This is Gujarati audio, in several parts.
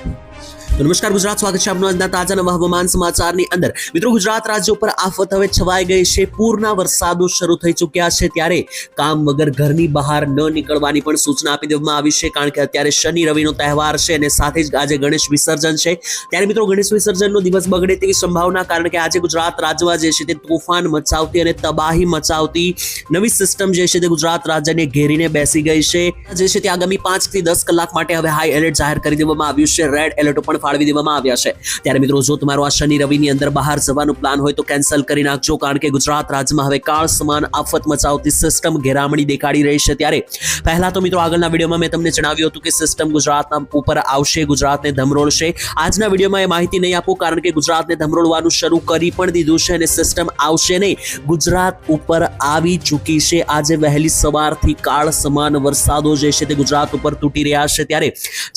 તો નમસ્કાર ગુજરાત, સ્વાગત છે આપનું આજના તાજા હવામાન સમાચારની અંદર. મિત્રો, ગુજરાત રાજ્ય ઉપર આફત હવે છવાઈ ગઈ છે. પૂરના વરસાદો શરૂ થઈ ચૂક્યા છે ત્યારે કામ વગર ઘરની બહાર ન નીકળવાની પણ સૂચના આપી દેવામાં આવી છે, કારણ કે અત્યારે શનિ રવિનો તહેવાર છે અને સાથે જ આજે ગણેશ વિસર્જન છે. ત્યારે મિત્રો, ગણેશ વિસર્જનનો દિવસ બગડે તેવી સંભાવના, કારણ કે આજે ગુજરાત રાજ્યમાં જે છે તે તોફાન મચાવતી અને તબાહી મચાવતી નવી સિસ્ટમ જે છે તે ગુજરાત રાજ્યને ઘેરીને બેસી ગઈ છે. જે છે તે આગામી પાંચથી દસ કલાક માટે હવે હાઈ એલર્ટ જાહેર કરી દેવામાં આવ્યું છે. રેડ એલર્ટ પણ ફાળવી દેવામાં આવ્યા છે. ત્યારે મિત્રો, જો તમારો આ શનિ રવિની અંદર બહાર જવાનો પ્લાન હોય તો કેન્સલ કરી નાખજો, કારણ કે ગુજરાત રાજ્યમાં હવે કાળ સમાન આફત મચાવતી સિસ્ટમ ઘેરામણી દેખાડી રહી છે ત્યારે. પહેલા તો મિત્રો, આગળના વિડીયોમાં મેં તમને જણાવ્યું હતું કે સિસ્ટમ ગુજરાતના ઉપર આવશે, ગુજરાતને ધમરોળશે. આજના વિડીયોમાં એ માહિતી નહીં આપું, કારણ કે ગુજરાતને ધમરોળવાનું શરૂ કરી પણ દીધું છે અને સિસ્ટમ આવશે નહીં. ગુજરાત ઉપર આવી ચૂકી છે. આજે વહેલી સવારથી કાળ સમાન વરસાદો જે છે તે ગુજરાત ઉપર તૂટી રહ્યા છે ત્યારે.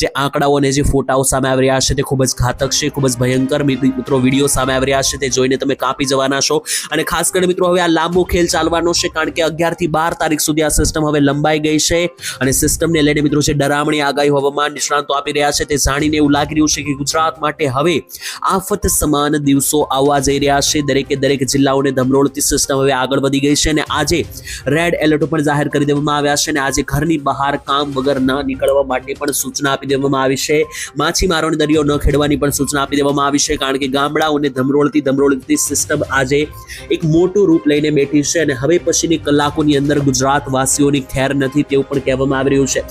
જે આંકડાઓ અને જે ફોટાઓ સામે આવી રહ્યા છે તે ખૂબ જ ઘાતક છે, ખૂબ જ ભયંકર મિત્રો વીડિયો સામે આવી રહ્યા છે તે જોઈને તમે કાપી જવાના છો. અને ખાસ કરીને મિત્રો હવે આ લાંબો ખેલ ચાલવાનો છે કારણ કે અગિયારથી બાર તારીખ સુધી આ સિસ્ટમ હવે લંબાઈ ગઈ છે અને સિસ્ટમને લઈને મિત્રો છે ડરામણી આગાહી હવામાન નિષ્ણાંતો આપી રહ્યા છે તે જાણીને એવું લાગી રહ્યું છે કે ગુજરાત માટે હવે આફત સમાન દિવસો આવવા જઈ રહ્યા છે. દરેકે દરેક જિલ્લાઓને ધમરોળતી સિસ્ટમ હવે આગળ વધી ગઈ છે અને આજે રેડ એલર્ટો પણ જાહેર કરી દેવામાં આવ્યા છે અને આજે ઘરની બહાર કામ વગર ના નીકળવા માટે પણ સૂચના આપી દેવામાં આવી છે. માછીમારોને દરિયો ન ખેડવાની પણ સૂચના આપી દેવામાં આવી છે, કારણ કે ગામડાઓને ધમરોળતી ધમરોળતી સિસ્ટમ આજે એક મોટું રૂપ લઈને બેઠી છે અને હવે પછીની કલાકોની અંદર ગુજરાત વાસીઓની ખેર નથી તેવું પણ કહેવામાં આવી રહ્યું છે.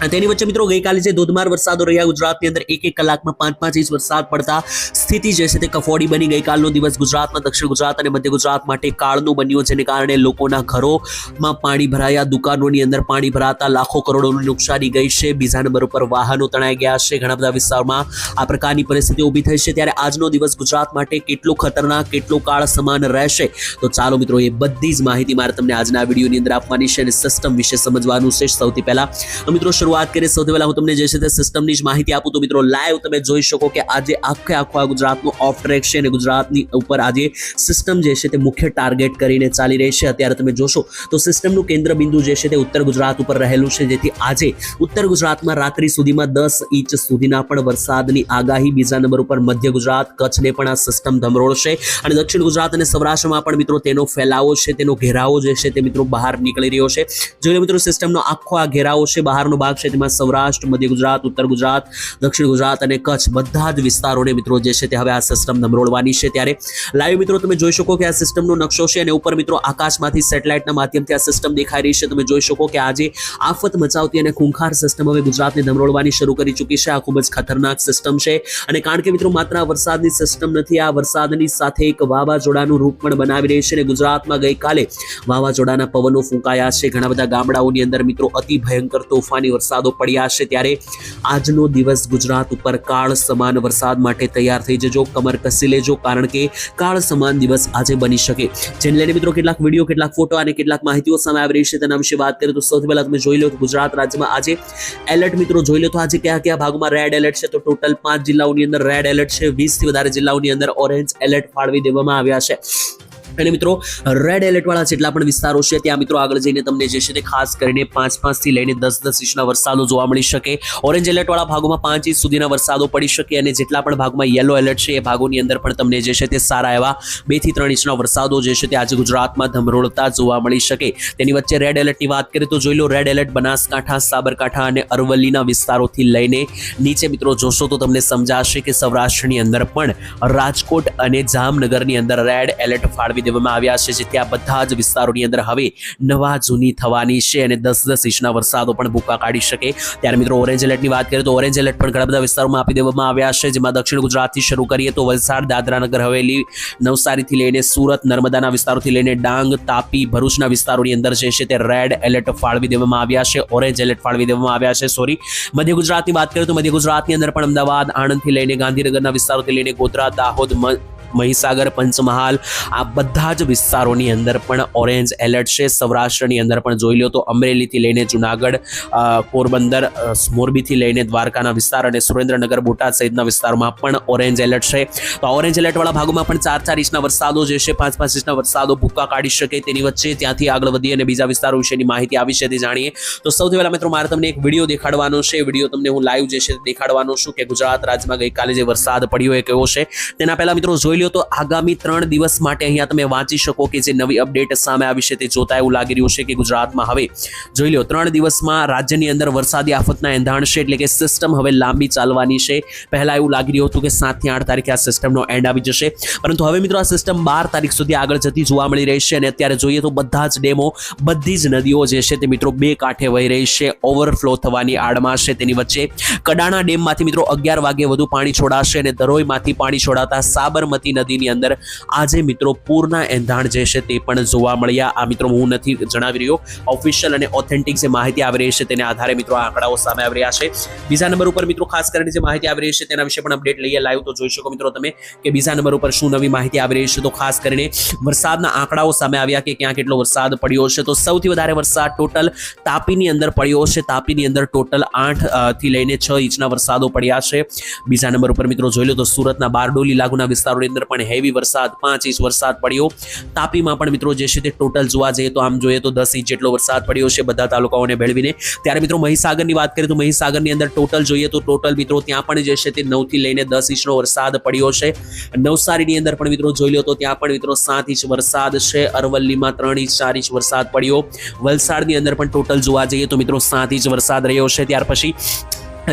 તેની વચ્ચે મિત્રો ગઈકાલે જે ધોધમાર વરસાદો રહ્યા, ગુજરાતની અંદર એક એક કલાકમાં પાંચ પાંચ ઇંચ વરસાદ પડતા સ્થિતિ જે છે તે કફોડી બની. ગઈકાલનો દિવસ ગુજરાતમાં, દક્ષિણ ગુજરાત અને મધ્ય ગુજરાત માટે કાળનું બન્યું, જેને કારણે લોકોના ઘરોમાં પાણી ભરાયા, દુકાનોની અંદર પાણી ભરાતા લાખો કરોડોની નુકસાની ગઈ છે. બીજા નંબર ઉપર વાહનો તણાઈ ગયા છે. ઘણા બધા વિસ્તારોમાં આ પ્રકારની પરિસ્થિતિ ઊભી થઈ છે. ત્યારે આજનો દિવસ ગુજરાત માટે કેટલો ખતરનાક, કેટલો કાળ સમાન રહેશે? તો ચાલો મિત્રો એ બધી જ માહિતી મારે તમને આજના વિડીયોની અંદર આપવાની છે અને સિસ્ટમ વિશે સમજવાનું છે સૌથી પહેલાં. મિત્રો શરૂઆત કરીએ સૌથી પહેલા હું તમને જે છે તે સિસ્ટમની જ માહિતી આપું. તો મિત્રો લાઈવ તમે જોઈ શકો કે આજે આખે આખો આ ગુજરાતનું ઓફ ટ્રેક છે અને ગુજરાતની ઉપર આજે સિસ્ટમ જે છે તે મુખ્ય ટાર્ગેટ કરીને ચાલી રહી છે. અત્યારે તમે જોશો તો સિસ્ટમનું કેન્દ્ર બિંદુ જે છે તે ઉત્તર ગુજરાત ઉપર રહેલું છે. જેથી આજે ઉત્તર ગુજરાતમાં રાત્રિ સુધીમાં દસ ઇંચ સુધીના પણ વરસાદની આગાહી. બીજા નંબર ઉપર મધ્ય ગુજરાત, કચ્છને પણ આ સિસ્ટમ ધમરોળશે. અને દક્ષિણ ગુજરાત અને સૌરાષ્ટ્રમાં પણ મિત્રો તેનો ફેલાવો છે, તેનો ઘેરાવો જે છે તે મિત્રો બહાર નીકળી રહ્યો છે. જોઈ મિત્રો સિસ્ટમનો આખો આ ઘેરાવો છે, બહારનો ભાગ છે તેમાં સૌરાષ્ટ્ર, મધ્ય ગુજરાત, ઉત્તર ગુજરાત, દક્ષિણ ગુજરાત અને કચ્છ બધા જ વિસ્તારોને મિત્રો જે છે તે હવે આ સિસ્ટમ નમરોળવાની છે. ત્યારે લાઈવ મિત્રો તમે જોઈ શકો કે આ સિસ્ટમનો નકશો છે અને ઉપર મિત્રો આકાશમાંથી સેટેલાઇટના માધ્યમથી આ સિસ્ટમ દેખાઈ રહી છે. તમે જોઈ શકો કે આજે આફત મચાવતી અને ખૂંખાર સિસ્ટમ હવે ગુજરાતને ધમરોળવાની શરૂ કરી ચૂકી છે. આ ખૂબ જ ખતરનાક સિસ્ટમ છે અને કારણ કે મિત્રો માત્ર આ વરસાદની સિસ્ટમ નથી, આ વરસાદની સાથે એક વાવાઝોડાનું રૂપ પણ બનાવી રહી છે અને ગુજરાતમાં ગઈકાલે વાવાઝોડાના પવનો ફૂંકાયા છે. ઘણા બધા ગામડાઓની અંદર મિત્રો અતિ ભયંકર તોફાની વરસાદો પડ્યા છે ત્યારે આજનો દિવસ ગુજરાત ઉપર કાળ સમાન વરસાદ માટે તૈયાર થઈ જજો. કમર કસી લેજો કારણ કે કાળ સમાન દિવસ આજે બની શકે. જેને લઈને મિત્રો કેટલાક વીડિયો, કેટલાક ફોટો અને કેટલાક માહિતીઓ સામે આવી રહી છે તેના વિશે વાત કરીએ તો સૌથી પહેલા તમે જોઈ લો ગુજરાત રાજ્યમાં આજે એલર્ટ મિત્રો જોઈ લો તો આજે કયા કયા ભાગમાં રેડ એલર્ટ છે તો ટોટલ પાંચ જિલ્લાઓની અંદર રેડ એલર્ટ છે. વીસથી વધારે જિલ્લાઓની અંદર ઓરેન્જ એલર્ટ ફાળવી દેવામાં આવ્યા છે. અને મિત્રો રેડ એલર્ટ વાળા જેટલા પણ વિસ્તારો છે, ત્યાં મિત્રો આગળ જઈને તમને જે છે તે ખાસ કરીને પાંચ પાંચથી લઈને દસ દસ ઇંચના વરસાદો જોવા મળી શકે. ઓરેન્જ એલર્ટ વાળા ભાગોમાં પાંચ ઇંચ સુધીના વરસાદો પડી શકે અને જેટલા પણ ભાગમાં યલો એલર્ટ છે, એ ભાગોની અંદર પણ તમને જે છે તે સારા એવા બેથી ત્રણ ઇંચના વરસાદો જે છે તે આજે ગુજરાતમાં ધમરોળતા જોવા મળી શકે. તેની વચ્ચે રેડ એલર્ટની વાત કરીએ તો જોઈ લો રેડ એલર્ટ બનાસકાંઠા, સાબરકાંઠા અને અરવલ્લીના વિસ્તારોથી લઈને નીચે મિત્રો જોશો તો તમને સમજાશે કે સૌરાષ્ટ્રની અંદર પણ રાજકોટ અને જામનગરની અંદર રેડ એલર્ટ ફાળવી દેવામાં આવ્યા છે, જેથી આ બધા જ વિસ્તારોની અંદર હવે નવા જૂની થવાની છે અને દસ દસ ઇંચના વરસાદો પણ ભૂકા કાઢી શકે. ત્યારે મિત્રો ઓરેન્જ એલર્ટની વાત કરીએ તો ઓરેન્જ એલર્ટ પણ ઘણા બધા વિસ્તારોમાં આપી દેવામાં આવ્યા છે, જેમાં દક્ષિણ ગુજરાતથી શરૂ કરીએ તો વલસાડ દાદરાનગર હવેલી, નવસારીથી લઈને સુરત, નર્મદાના વિસ્તારોથી લઈને ડાંગ, તાપી, ભરૂચના વિસ્તારોની અંદર જે છે તે રેડ એલર્ટ ફાળવી દેવામાં આવ્યા છે ઓરેન્જ એલર્ટ ફાળવી દેવામાં આવ્યા છે સોરી મધ્ય ગુજરાતની વાત કરીએ તો મધ્ય ગુજરાતની અંદર પણ અમદાવાદ, આણંદથી લઈને ગાંધીનગરના વિસ્તારોથી લઈને ગોધરા, દાહોદ મહીસાગર પંચમહાલ. આ બધા જ વિસ્તારોની અંદર પણ ઓરેન્જ એલર્ટ છે. સૌરાષ્ટ્રની અંદર પણ જોઈ લો તો અમરેલીથી લઈને જુનાગઢ પોરબંદર મોરબીથી લઈને દ્વારકાના વિસ્તાર અને સુરેન્દ્રનગર, બોટાદ સહિતના વિસ્તારમાં પણ ઓરેન્જ એલર્ટ છે. તો ઓરેન્જ એલર્ટવાળા ભાગોમાં પણ ચાર ચાર ઇંચના વરસાદો જે છે, પાંચ પાંચ ઇંચના વરસાદો ભૂક્કા કાઢી શકે તેની વચ્ચે ત્યાંથી આગળ વધી અને બીજા વિસ્તારો વિશેની માહિતી આવી છે તે જાણીએ. તો સૌથી પહેલાં મિત્રો મારે તમને એક વીડિયો દેખાડવાનો છે. વીડિયો તમને હું લાઈવ જે છે દેખાડવાનો છું કે ગુજરાત રાજ્યમાં ગઈકાલે જે વરસાદ પડ્યો એ કેવો છે. તેના પહેલાં મિત્રો જોઈ લો તો આગામી ત્રણ દિવસ માટે અહીંયા તમે વાંચી શકો કે જે નવી અપડેટ સામે આવી છે તે જોતા એવું લાગી રહ્યું છે કે ગુજરાતમાં હવે, જોઈ લો ત્રણ દિવસમાં રાજ્યની અંદર વરસાદી આફતના એંધાણ છે એટલે કે સિસ્ટમ હવે લાંબી ચાલવાની છે. પહેલા એવું લાગી રહ્યું હતું કે સાતથી આઠ તારીખે આ સિસ્ટમનો એન્ડ આવી જશે. પરંતુ હવે મિત્રો આ સિસ્ટમ બાર તારીખ સુધી આગળ જતી જોવા મળી રહી છે અને અત્યારે જોઈએ તો બધા જ ડેમો, બધી જ નદીઓ જે છે તે મિત્રો બે કાંઠે વહી રહી છે. ઓવરફ્લો થવાની આડમાં છે તેની વચ્ચે. કડાણા ડેમમાંથી મિત્રો અગિયાર વાગે વધુ પાણી છોડાશે અને દરોઈમાંથી પાણી છોડાતા સાબરમતી નદીની અંદર આજે મિત્રો પૂરના એંધાણ જે છે તે પણ જોવા મળ્યા. આ મિત્રો હું નથી જણાવી રહ્યો. ઓફિશિયલ અને ઓથેન્ટિક જે માહિતી આવી રહી છે તેના આધારે મિત્રો આંકડાઓ સામે આવી રહ્યા છે. બીજા નંબર ઉપર મિત્રો ખાસ કરીને જે માહિતી આવી રહી છે તેના વિશે પણ અપડેટ લઈએ. લાઈવ તો જોઈ શકો મિત્રો તમે કે બીજા નંબર ઉપર શું નવી માહિતી આવી રહી છે. તો ખાસ કરીને વરસાદના આંકડાઓ સામે આવ્યા કે ક્યાં કેટલો વરસાદ પડ્યો છે. તો સૌથી વધારે વરસાદ ટોટલ તાપીની અંદર પડ્યો છે. તાપીની અંદર ટોટલ આઠથી લઈને છ ઇંચના વરસાદો પડ્યા છે. બીજા નંબર ઉપર મિત્રો જોઈ લો તો સુરતના બારડોલી લાગુના વિસ્તારોની અંદર પણ હેવી વરસાદ, પાંચ ઇંચ વરસાદ પડ્યો. તાપીમાં પણ મિત્રો જે છે તે ટોટલ જોવા જઈએ તો આમ જોઈએ તો દસ ઇંચ જેટલો વરસાદ પડ્યો છે બધા તાલુકાઓને ભેળવીને. ત્યારે મિત્રો મહીસાગરની વાત કરીએ તો મહીસાગરની અંદર ટોટલ જોઈએ તો ટોટલ મિત્રો ત્યાં પણ જે છે તે નવથી લઈને દસ ઇંચનો વરસાદ પડ્યો છે. નવસારીની અંદર પણ મિત્રો જોઈ લો તો ત્યાં પણ મિત્રો સાત ઇંચ વરસાદ છે. અરવલ્લીમાં ત્રણ ઇંચ, ચાર ઇંચ વરસાદ પડ્યો. વલસાડની અંદર પણ ટોટલ જોવા જઈએ તો મિત્રો સાત ઇંચ વરસાદ રહ્યો છે. ત્યાર પછી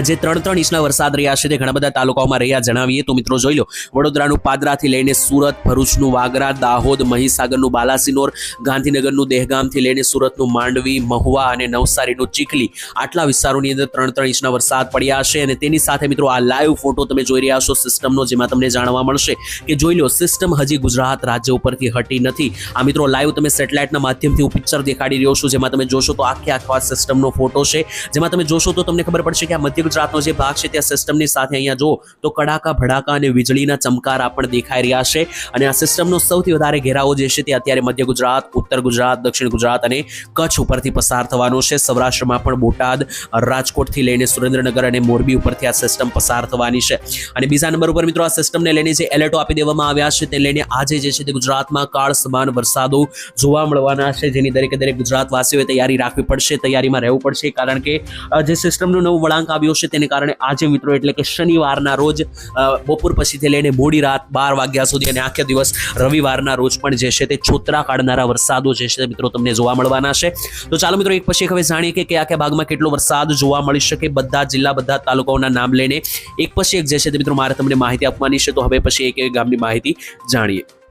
જે ત્રણ ત્રણ ઇંચના વરસાદ રહ્યા છે તે ઘણા બધા તાલુકાઓમાં રહ્યા. જણાવીએ તો મિત્રો જોઈ લો, વડોદરાનું પાદરાથી લઈને સુરત, ભરૂચનું વાગરા, દાહોદ, મહીસાગરનું બાલાસિનોર, ગાંધીનગરનું દહેગામથી લઈને સુરતનું માંડવી, મહુવા અને નવસારીનું ચીખલી આટલા વિસ્તારોની અંદર ત્રણ ત્રણ ઇંચના વરસાદ પડ્યા છે. અને તેની સાથે મિત્રો આ લાઈવ ફોટો તમે જોઈ રહ્યા છો સિસ્ટમનો જેમાં તમને જાણવા મળશે કે જોઈ લો સિસ્ટમ હજી ગુજરાત રાજ્ય ઉપરથી હટી નથી. આ મિત્રો લાઈવ તમે સેટેલાઇટના માધ્યમથી હું પિક્ચર દેખાડી રહ્યો છું, જેમાં તમે જોશો તો આખે આખા સિસ્ટમનો ફોટો છે. જેમાં તમે જોશો તો તમને ખબર પડશે કે આ મધ્ય ગુજરાતનો જે ભાગ છે ત્યાં સિસ્ટમની સાથે અહીંયા જો તો કડાકા, ભડાકા અને વીજળીના ચમકારા પણ દેખાઈ રહ્યા છે. અને આ સિસ્ટમનો સૌથી વધારે ઘેરાવો જે છે તે અત્યારે મધ્ય ગુજરાત, ઉત્તર ગુજરાત, દક્ષિણ ગુજરાત અને કચ્છ ઉપરથી પસાર થવાનો છે. સૌરાષ્ટ્રમાં પણ બોટાદ, રાજકોટથી લઈને સુરેન્દ્રનગર અને મોરબી ઉપરથી આ સિસ્ટમ પસાર થવાની છે. અને બીજા નંબર ઉપર મિત્રો આ સિસ્ટમને લઈને જે એલર્ટો આપી દેવામાં આવ્યા છે તે લઈને આજે જે છે તે ગુજરાતમાં કાળ સમાન વરસાદો જોવા મળવાના છે. જેની દરેકે દરેક ગુજરાતવાસીઓએ તૈયારી રાખવી પડશે, તૈયારીમાં રહેવું પડશે કારણ કે જે સિસ્ટમનો નવો વળાંક આવ્યો છે તેને કારણે આજે મિત્રો એટલે કે શનિવારના રોજ બપોર પછીથી લઈને મોડી રાત બાર વાગ્યા સુધી અને આખો દિવસ રવિવારના રોજ પણ જે છે તે છોતરા કાઢનારા વરસાદો જે છે મિત્રો તમને જોવા મળવાના છે. તો ચાલો મિત્રો એક પછી એક હવે જાણીએ કે કયા કયા ભાગમાં કેટલો વરસાદ જોવા મળી શકે, બધા જિલ્લા, બધા તાલુકાઓના નામ લઈને એક પછી એક જે છે તે મિત્રો મારે તમને માહિતી આપવાની છે. તો હવે પછી એક એક ગામની માહિતી જાણીએ.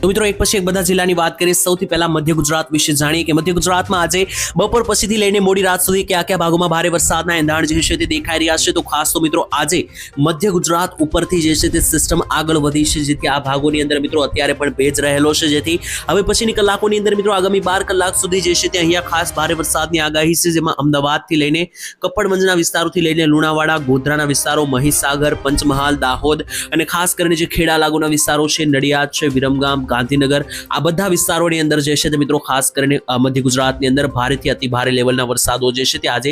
તો મિત્રો, એક પછી એક બધા જિલ્લાની વાત કરીએ, સૌથી પહેલા મધ્ય ગુજરાત વિશે જાણીએ કે મધ્ય ગુજરાતમાં આજે બપોર પછીથી લઈને મોડી રાત સુધી કયા કયા ભાગોમાં ભારે વરસાદના એંધાણ જે છે તે દેખાઈ રહ્યા છે. તો ખાસ તો મિત્રો, આજે મધ્ય ગુજરાત ઉપરથી જે છે તે સિસ્ટમ આગળ વધી છે, જેથી આ ભાગોની અંદર મિત્રો અત્યારે પણ ભેજ રહેલો છે. જેથી હવે પછીની કલાકોની અંદર મિત્રો, આગામી બાર કલાક સુધી જે છે તે અહીંયા ખાસ ભારે વરસાદની આગાહી છે, જેમાં અમદાવાદથી લઈને કપડમંજના વિસ્તારોથી લઈને લુણાવાડા, ગોધરાના વિસ્તારો, મહીસાગર, પંચમહાલ, દાહોદ અને ખાસ કરીને જે ખેડા લાગુના વિસ્તારો છે, નડિયાદ છે, વિરમગામ ગાંધીનગર. આ બધા વિસ્તારોની અંદર જે છે તે મિત્રો ખાસ કરીને મધ્ય ગુજરાતની અંદર ભારેથી અતિ ભારે લેવલના વરસાદો જે છે તે આજે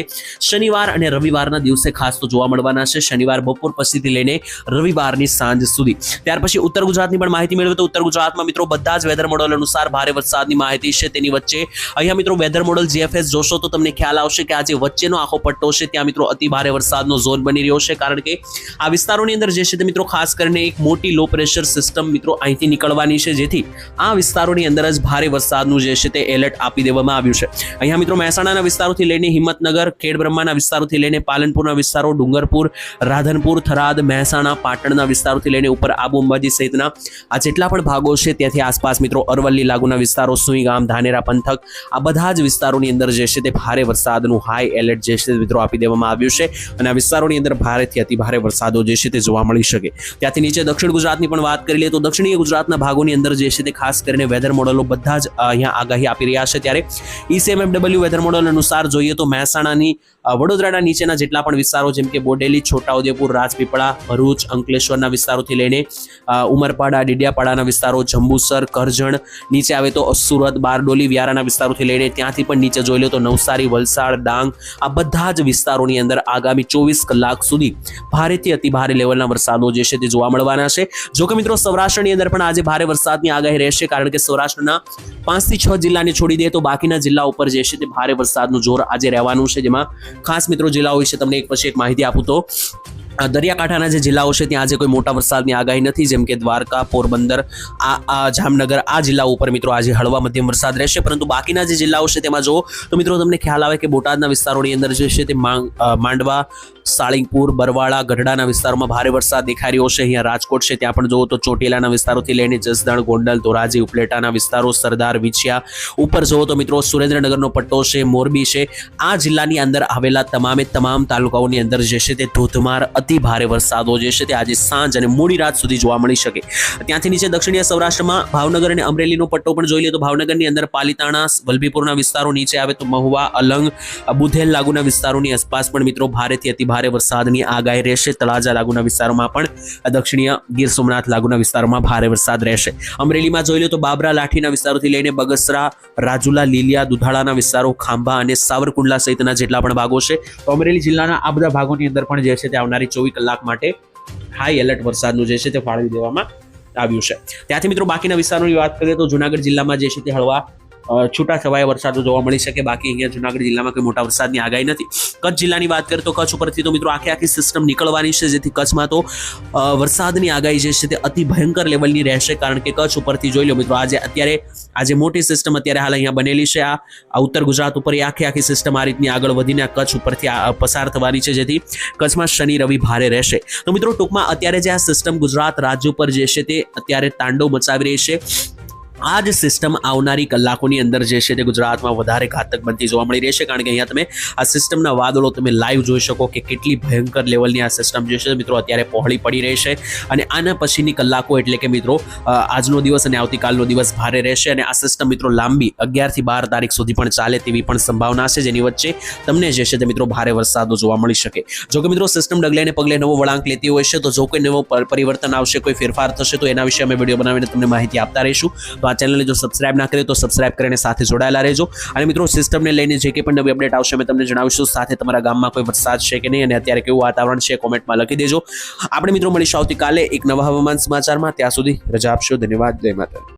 શનિવાર અને રવિવારના દિવસે ખાસ તો જોવા મળવાના છે. શનિવાર બપોર પછીથી લઈને રવિવારની સાંજ સુધી. ત્યાર પછી ઉત્તર ગુજરાતની પણ માહિતી મેળવે તો ઉત્તર ગુજરાતમાં મિત્રો બધા જ વેધર મોડલ અનુસાર ભારે વરસાદની માહિતી છે. તેની વચ્ચે અહીંયા મિત્રો વેધર મોડલ જીએફએસ જોશો તો તમને ખ્યાલ આવશે કે આજે વચ્ચેનો આખો પટ્ટો છે ત્યાં મિત્રો અતિ ભારે વરસાદનો ઝોન બની રહ્યો છે. કારણ કે આ વિસ્તારોની અંદર જે છે તે મિત્રો ખાસ કરીને એક મોટી લો પ્રેશર સિસ્ટમ મિત્રો અહીંથી નીકળવાની છે. જેથી આ વિસ્તારોની અંદર જ ભારે વરસાદનું જે છે તે એલર્ટ આપી દેવામાં આવ્યું છે. અહીંયા મિત્રો મહેસાણાના વિસ્તારોથી લઈને હિંમતનગર ખેડબ્રહ્માના વિસ્તારોથી લઈને પાલનપુરના વિસ્તારો, ડુંગરપુર, રાધનપુર, થરાદ, મહેસાણા, પાટણના વિસ્તારોથી લઈને ઉપર આબુ અંબાજી સહિતના આ જેટલા પણ ભાગો છે ત્યાંથી આસપાસ મિત્રો અરવલ્લી લાગુના વિસ્તારો, સુઈગામ, ધાનેરા પંથક આ બધા જ વિસ્તારોની અંદર જે છે તે ભારે વરસાદનું હાઈ એલર્ટ જે છે મિત્રો આપી દેવામાં આવ્યું છે અને આ વિસ્તારોની અંદર ભારેથી અતિ ભારે વરસાદો જે છે તે જોવા મળી શકે. ત્યાંથી નીચે દક્ષિણ ગુજરાતની પણ વાત કરી લઈએ તો દક્ષિણીય ગુજરાતના ભાગોની અંદર જે છે તે ખાસ કરીને વેધર મોડલો બધા જ અહીંયા આગાહી આપી રહ્યા છે. ત્યારે ઈસીએમએમડબલ્યુ વેધર મોડલ અનુસાર જોઈએ તો મહેસાણાની વડોદરાના નીચેના જેટલા પણ વિસ્તારો જેમ કે બોડેલી, છોટાઉદેપુર, રાજપીપળા, ભરૂચ, અંકલેશ્વરના વિસ્તારોથી લઈને ઉમરપાડા, ડીડિયાપાડાના વિસ્તારો, જંબુસર, કરજણ, નીચે આવે તો સુરત, બારડોલી, વ્યારાના વિસ્તારોથી લઈને ત્યાંથી પણ નીચે જોઈ લો તો નવસારી, વલસાડ, ડાંગ આ બધા જ વિસ્તારોની અંદર આગામી ચોવીસ કલાક સુધી ભારેથી અતિ ભારે લેવલના વરસાદો જે છે તે જોવા મળવાના છે. જો કે મિત્રો સૌરાષ્ટ્રની અંદર પણ આજે ભારે વરસાદની આગાહી રહેશે કારણ કે સૌરાષ્ટ્રના પાંચથી છ જિલ્લાને છોડી દે તો બાકીના જિલ્લા ઉપર જે છે તે ભારે વરસાદનું જોર આજે રહેવાનું છે. જેમાં ખાસ મિત્રો જિલ્લાઓ વિશે તમને એક પછી એક માહિતી આપું તો દરિયાકાંઠાના જે જિલ્લાઓ છે, ત્યાં આજે કોઈ મોટા વરસાદની આગાહી નથી. જેમ કે દ્વારકા, પોરબંદર, આ આ જામનગર, આ જિલ્લાઓ ઉપર મિત્રો આજે હળવા મધ્યમ વરસાદ રહેશે. પરંતુ બાકીના જે જિલ્લાઓ છે, તેમાં જુઓ તો મિત્રો તમને ખ્યાલ આવે કે બોટાદના વિસ્તારોની અંદર જે છે, તે માંડવા, સાળીંગપુર, બરવાળા, ગઢડાના વિસ્તારોમાં ભારે વરસાદ દેખાઈ રહ્યો છે. અહીંયા રાજકોટ છે, ત્યાં પણ જુઓ તો ચોટીલાના વિસ્તારોથી લઈને જસદણ, ગોંડલ, ધોરાજી, ઉપલેટાના વિસ્તારો, સરદાર, વિછિયા ઉપર જુઓ તો મિત્રો સુરેન્દ્રનગરનો પટ્ટો છે, મોરબી છે. આ જિલ્લાની અંદર આવેલા તમામે તમામ તાલુકાઓની અંદર જે છે, તે ધોધમાર અતિ ભારે વરસાદો જે તે આજે સાંજ અને મોડી રાત સુધી જોવા મળી શકે. ત્યાંથી નીચે દક્ષિણીય સૌરાષ્ટ્રમાં ભાવનગર અને અમરેલીનો પટ્ટો પણ જોઈ લે તો ભાવનગરની અંદર પાલીતાણા, વલભીપુરના વિસ્તારો નીચે આવે તો મહુવા, અલંગ, બુધેલ લાગુના વિસ્તારોની આસપાસ પણ મિત્રો ભારેથી અતિ ભારે વરસાદની આગાહી રહેશે. તળાજા લાગુના વિસ્તારોમાં પણ દક્ષિણીય ગીર સોમનાથ લાગુના વિસ્તારોમાં ભારે વરસાદ રહેશે. અમરેલીમાં જોઈ લો તો બાબરા, લાઠીના વિસ્તારોથી લઈને બગસરા, રાજુલા, લીલિયા, દુધાળાના વિસ્તારો, ખાંભા અને સાવરકુંડલા સહિતના જેટલા પણ ભાગો છે. તો અમરેલી જિલ્લાના આ બધા ભાગોની અંદર પણ જે છે તે આવનારી ચોવીસ કલાક માટે હાઈ એલર્ટ વરસાદનું જે છે તે ફાળવી દેવામાં આવ્યું છે. ત્યાંથી મિત્રો બાકીના વિસ્તારોની વાત કરીએ તો જુનાગઢ જિલ્લામાં જે છે તે હળવા છૂટા છવાયા વરસાદો જોવા મળી શકે. બાકી અહીંયા જુનાગઢ જિલ્લામાં કોઈ મોટા વરસાદની આગાહી નથી. કચ્છ જિલ્લાની વાત કરીએ તો કચ્છ ઉપરથી તો મિત્રો આખી આખી સિસ્ટમ નીકળવાની છે. જેથી કચ્છમાં તો વરસાદની આગાહી જે છે તે અતિ ભયંકર લેવલની રહેશે. કારણ કે કચ્છ ઉપરથી જોઈ લો મિત્રો, આજે અત્યારે, આજે મોટી સિસ્ટમ અત્યારે હાલ અહીંયા બનેલી છે. આ ઉત્તર ગુજરાત ઉપર એ આખી આખી સિસ્ટમ આ રીતની આગળ વધીને કચ્છ ઉપરથી પસાર થવાની છે. જેથી કચ્છમાં શનિ, રવિ ભારે રહેશે. તો મિત્રો ટૂંકમાં અત્યારે જે આ સિસ્ટમ ગુજરાત રાજ્ય ઉપર જે છે તે અત્યારે તાંડવ મચાવી રહી છે. આ જ સિસ્ટમ આવનારી કલાકોની અંદર જે છે તે ગુજરાતમાં વધારે ઘાતક બનતી જોવા મળી રહેશે કારણ કે અહીંયા તમે આ સિસ્ટમના વાદળો તમે લાઈવ જોઈ શકો કે કેટલી ભયંકર લેવલની આ સિસ્ટમ જે છે મિત્રો અત્યારે પહોળી પડી રહેશે અને આના પછીની કલાકો એટલે કે મિત્રો આજનો દિવસ અને આવતીકાલનો દિવસ ભારે રહેશે અને આ સિસ્ટમ મિત્રો લાંબી અગિયારથી બાર તારીખ સુધી પણ ચાલે તેવી પણ સંભાવના છે. જેની વચ્ચે તમને જે છે તે મિત્રો ભારે વરસાદો જોવા મળી શકે. જો મિત્રો સિસ્ટમ ડગલે ને પગલે નવો વળાંક લેતી હોય છે, તો જો કોઈ નવો પરિવર્તન આવશે, કોઈ ફેરફાર થશે, તો એના વિશે અમે વીડિયો બનાવીને તમને માહિતી આપતા રહીશું. તો આ ચેનલને જો સબસ્ક્રાઇબ ના કરે તો સબસ્ક્રાઇબ કરીને સાથે જોડાયેલા રહેજો. અને મિત્રો સિસ્ટમને લઈને જે કંઈ પણ નવી અપડેટ આવશે, અમે તમને જણાવીશું. સાથે તમારા ગામમાં કોઈ વરસાદ છે કે નહીં અને અત્યારે કેવું વાતાવરણ છે કોમેન્ટમાં લખી દેજો. આપણે મિત્રો મળીશું આવતીકાલે એક નવા હવામાન સમાચારમાં. ત્યાં સુધી રજા આપશો. ધન્યવાદ. જય માતા